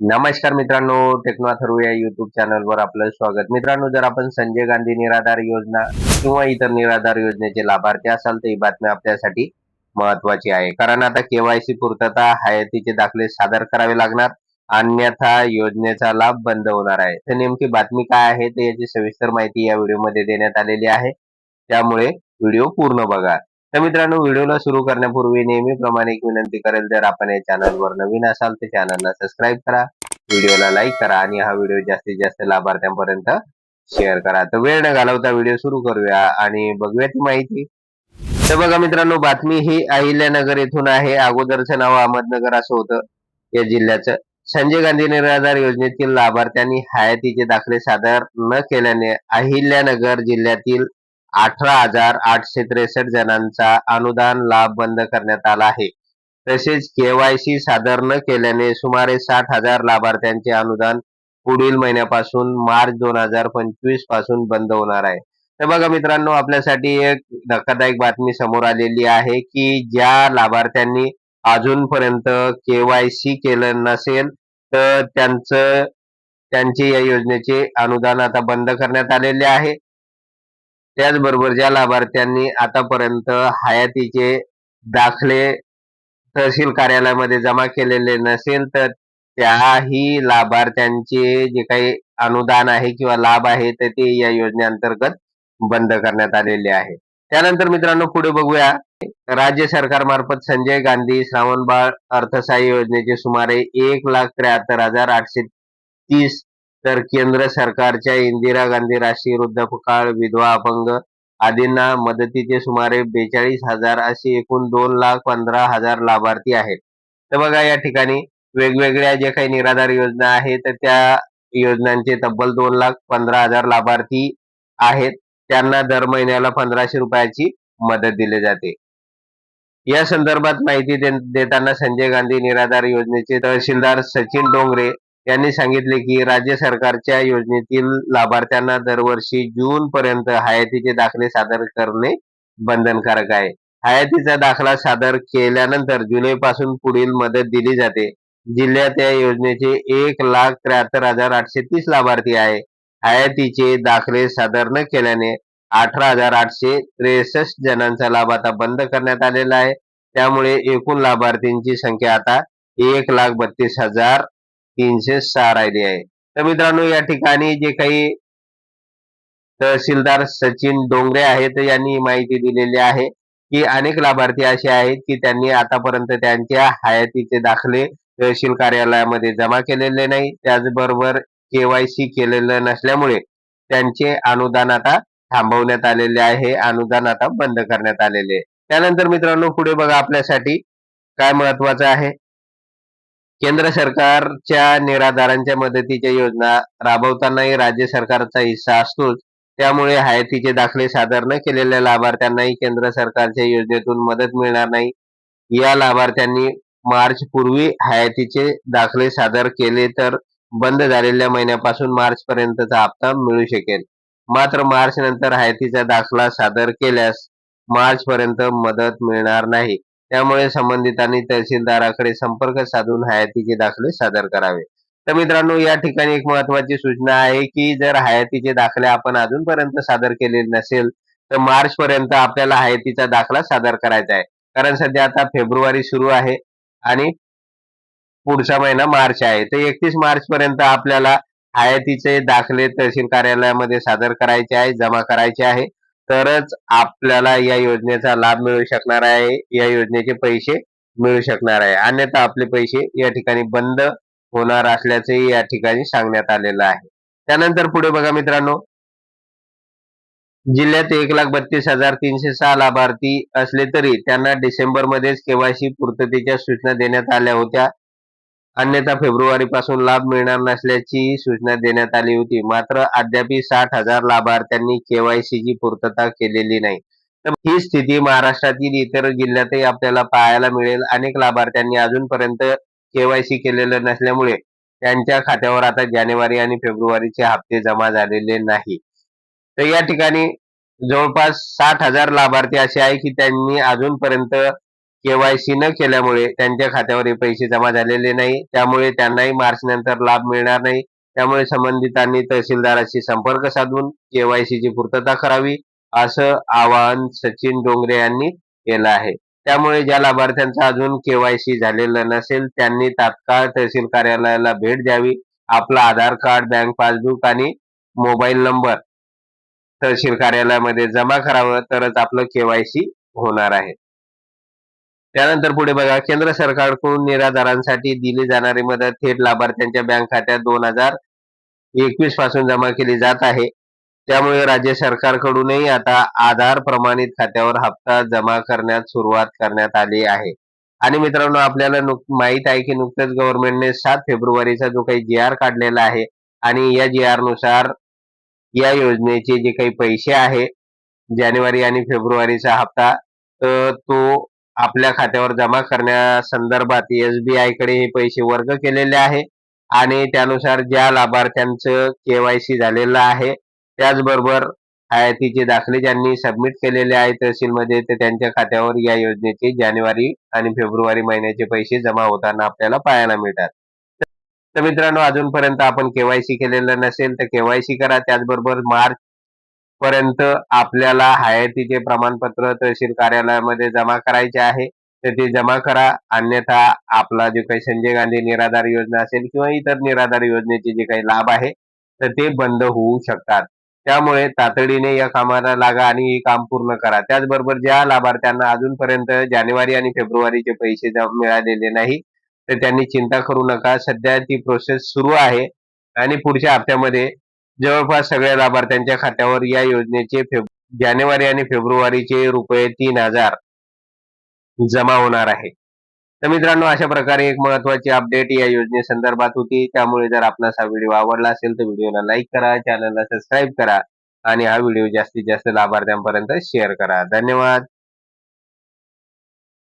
नमस्कार मित्रांनो टेक्नो या युट्यूब चॅनलवर आपलं स्वागत. मित्रांनो जर आपण संजय गांधी निराधार योजना किंवा इतर निराधार योजनेचे लाभार्थी असाल तर ही बातमी आपल्यासाठी महत्वाची आहे. कारण आता केवायसी पूर्तता हयातीचे दाखले सादर करावे लागणार. अन्यथा योजनेचा लाभ बंद होणार आहे. तर नेमकी बातमी काय आहे तर याची सविस्तर माहिती या व्हिडिओमध्ये देण्यात आलेली आहे. त्यामुळे व्हिडिओ पूर्ण बघा. तर मित्रांनो व्हिडिओला सुरू करण्यापूर्वी नेहमीप्रमाणे एक विनंती करेल जर आपण या चॅनलवर नवीन असाल तर चॅनलला सबस्क्राईब करा व्हिडिओला लाईक करा आणि हा व्हिडिओ जास्तीत जास्त लाभार्थ्यांपर्यंत शेअर करा. तर वेळ न घालवता व्हिडिओ सुरू करूया आणि बघूया ती माहिती. तर बघा मित्रांनो बातमी ही अहिल्यानगर येथून आहे. अगोदरचं नाव अहमदनगर असं होतं या जिल्ह्याचं. संजय गांधी निराधार योजनेतील लाभार्थ्यांनी हयातीचे दाखले सादर न केल्याने अहिल्यानगर जिल्ह्यातील अठरा हजार आठशे त्रेसष्ट जणांचा अनुदान लाभ बंद करण्यात आला आहे. तसेच केवायसी सादर न केल्याने सुमारे साठ हजार लाभार्थ्यांचे अनुदान पुढील महिन्यापासून मार्च दोन हजार पंचवीसपासून बंद होणार आहे. तर बघा मित्रांनो आपल्यासाठी एक धक्कादायक बातमी समोर आलेली आहे की ज्या लाभार्थ्यांनी अजूनपर्यंत केवायसी केलं नसेल तर त्यांचं त्यांचे या योजनेचे अनुदान आता बंद करण्यात आलेले आहे. त्याचबरोबर ज्या लाभार्थ्यांनी आतापर्यंत हयातीचे दाखले तहसील कार्यालयामध्ये जमा केलेले नसेल तर त्याही लाभार्थ्यांचे जे काही अनुदान आहे किंवा लाभ आहे तर ते या योजनेअंतर्गत बंद करण्यात आलेले आहे. त्यानंतर मित्रांनो पुढे बघूया. राज्य सरकारमार्फत संजय गांधी श्रावणबाळ अर्थसहाय्य योजनेचे सुमारे एक लाख त्र्याहत्तर हजार आठशे तीस तर केंद्र सरकारच्या इंदिरा गांधी राष्ट्रीय वृद्धापकाळ विधवा अपंग आदींना मदतीचे सुमारे बेचाळीस हजार असे एकूण दोन लाख पंधरा हजार लाभार्थी आहेत. तर बघा या ठिकाणी वेगवेगळ्या जे काही निराधार योजना आहेत तर त्या योजनांचे तब्बल दोन लाख पंधरा हजार लाभार्थी आहेत. त्यांना दर महिन्याला पंधराशे रुपयाची मदत दिली जाते. या संदर्भात माहिती देताना संजय गांधी निराधार योजनेचे तहसीलदार सचिन डोंगरे यांनी सांगितले की राज्य सरकारच्या योजनेतील लाभार्थ्यांना दरवर्षी जून पर्यंत हयातीचे दाखले सादर करणे बंधनकारक आहे. हयातीचा दाखला सादर केल्यानंतर जुलै पासून पुढील मदत दिली जाते. जिल्ह्यात या योजनेचे एक लाख त्र्याहत्तर हजार आठशे तीस लाभार्थी आहे. हयातीचे दाखले सादर न केल्याने अठरा हजार आठशे त्रेसष्ट जणांचा लाभ आता बंद करण्यात आलेला आहे. त्यामुळे एकूण लाभार्थींची संख्या आता एक लाख बत्तीस हजार तीनशे सहा राहिली आहे. तर मित्रांनो या ठिकाणी जे काही तहसीलदार सचिन डोंगरे आहेत यांनी माहिती दिलेली आहे की अनेक लाभार्थी असे आहेत की त्यांनी आतापर्यंत त्यांच्या हयातीचे दाखले तहसील कार्यालयामध्ये जमा केलेले नाही. त्याचबरोबर केवायसी केलेलं नसल्यामुळे त्यांचे अनुदान आता थांबवण्यात आलेले आहे. अनुदान आता बंद करण्यात आलेले त्यानंतर मित्रांनो पुढे बघा आपल्यासाठी काय महत्वाचं आहे. केंद्र सरकारच्या निराधारांच्या मदतीच्या योजना राबवतानाही राज्य सरकारचा हिस्सा असतोच. त्यामुळे हयातीचे दाखले सादर न केलेल्या लाभार्थ्यांनाही केंद्र सरकारच्या योजनेतून मदत मिळणार नाही. या लाभार्थ्यांनी मार्च पूर्वी हयातीचे दाखले सादर केले तर बंद झालेल्या महिन्यापासून मार्च पर्यंतचा हप्ता मिळू शकेल. मात्र मार्च नंतर हयातीचा दाखला सादर केल्यास मार्च पर्यंत मदत मिळणार नाही. त्यामुळे संबंधितांनी तहसीलदाराकडे संपर्क साधून हयातीचे दाखले सादर करावे. तर मित्रांनो या ठिकाणी एक महत्वाची सूचना आहे की जर हयातीचे दाखले आपण अजूनपर्यंत सादर केलेले नसेल तर मार्च पर्यंत आपल्याला हयातीचा दाखला सादर करायचा आहे. कारण सध्या आता फेब्रुवारी सुरू आहे आणि पुढचा महिना मार्च आहे. तर एकतीस मार्च पर्यंत आपल्याला हयातीचे दाखले तहसील कार्यालयामध्ये सादर करायचे आहे जमा करायचे आहे. तरच आपल्याला या योजनेचा लाभ मिळू शकणार आहे. या योजनेचे पैसे मिळू शकणार आहे. अन्यथा आपले पैसे या ठिकाणी बंद होणार असल्याचेही या ठिकाणी सांगण्यात आलेलं आहे. त्यानंतर पुढे बघा मित्रांनो. जिल्ह्यात एक लाख बत्तीस हजार तीनशे सहा लाभार्थी असले तरी त्यांना डिसेंबरमध्येच केवायसी पूर्ततेच्या सूचना देण्यात आल्या होत्या. अन्यथा फेब्रुवारी पासून लाभ मिळणार नसल्याची सूचना देण्यात आली होती. मात्र अद्याप साठ हजार लाभार्थ्यांनी केवायसीची पूर्तता केलेली नाही. तर ही स्थिती महाराष्ट्रातील इतर जिल्ह्यातही आपल्याला पाहायला मिळेल. अनेक लाभार्थ्यांनी अजूनपर्यंत केवायसी केलेलं नसल्यामुळे त्यांच्या खात्यावर आता जानेवारी आणि फेब्रुवारीचे हप्ते जमा झालेले नाही. तर या ठिकाणी जवळपास साठ हजार लाभार्थी असे आहे की त्यांनी अजूनपर्यंत केवायसी न केल्यामुळे त्यांच्या खात्यावर पैसे जमा झालेले नाही. त्यामुळे त्यांनाही मार्च नंतर लाभ मिळणार नाही. त्यामुळे संबंधितांनी तहसीलदाराशी संपर्क साधून केवायसी ची पूर्तता करावी असं आवाहन सचिन डोंगरे यांनी केलं आहे. त्यामुळे ज्या लाभार्थ्यांचा अजून केवायसी झालेलं नसेल त्यांनी तात्काळ तहसील कार्यालयाला भेट द्यावी. आपला आधार कार्ड बँक पासबुक आणि मोबाईल नंबर तहसील कार्यालयामध्ये जमा करावं तरच आपलं केवायसी होणार आहे. त्यानंतर पुढे बघा केंद्र सरकारकडून निराधारांसाठी दिली जाणारी मदत थेट लाभार्थ्यांच्या बँक खात्यात दोन हजार एकवीसपासून जमा केली जात आहे. त्यामुळे राज्य सरकारकडूनही आता आधार प्रमाणित खात्यावर हप्ता जमा करण्यात सुरुवात करण्यात आली आहे. आणि मित्रांनो आपल्याला माहीत आहे की नुकतंच गव्हर्नमेंटने सात फेब्रुवारीचा जो काही जी आर काढलेला आहे आणि या जी आरनुसार या योजनेचे जे काही पैसे आहे जानेवारी आणि फेब्रुवारीचा हप्ता तो आपल्या खात्यावर जमा करण्यासंदर्भात एसबीआयकडे हे पैसे वर्ग केलेले आहे आणि त्यानुसार ज्या लाभार्थ्यांचं केवायसी झालेलं आहे त्याचबरोबर हयातीचे दाखले ज्यांनी सबमिट केलेले आहे तहसीलमध्ये ते त्यांच्या खात्यावर या योजनेचे जानेवारी आणि फेब्रुवारी महिन्याचे पैसे जमा होताना आपल्याला पाहायला मिळतात. तर मित्रांनो अजूनपर्यंत आपण केवायसी केलेलं नसेल तर केवायसी करा. त्याचबरोबर मार्च पर्यंत आपल्याला हयातीचे प्रमाणपत्र तहसील कार्यालयामध्ये जमा करायचे आहे. तर ते जमा करा. अन्यथा आपला जे काही संजय गांधी निराधार योजना असेल किंवा इतर निराधार योजनेचे जे काही लाभ आहे तर ते बंद होऊ शकतात. त्यामुळे तातडीने या कामाला लागा आणि हे काम पूर्ण करा. त्याचबरोबर ज्या लाभार्थ्यांना अजूनपर्यंत जानेवारी आणि फेब्रुवारीचे पैसे मिळालेले नाही तर त्यांनी चिंता करू नका. सध्या ती प्रोसेस सुरू आहे. आणि पुढच्या हप्त्यामध्ये जवळपास सगळ्या लाभार्थ्यांच्या खात्यावर या योजनेचे जानेवारी आणि फेब्रुवारीचे रुपये तीन हजार जमा होणार आहे. तर मित्रांनो अशा प्रकारे एक महत्वाची अपडेट या योजने संदर्भात होती. त्यामुळे जर आपला हा व्हिडिओ आवडला असेल तर व्हिडिओला लाईक करा चॅनलला सबस्क्राईब करा आणि हा व्हिडिओ जास्तीत जास्त लाभार्थ्यांपर्यंत शेअर करा. धन्यवाद.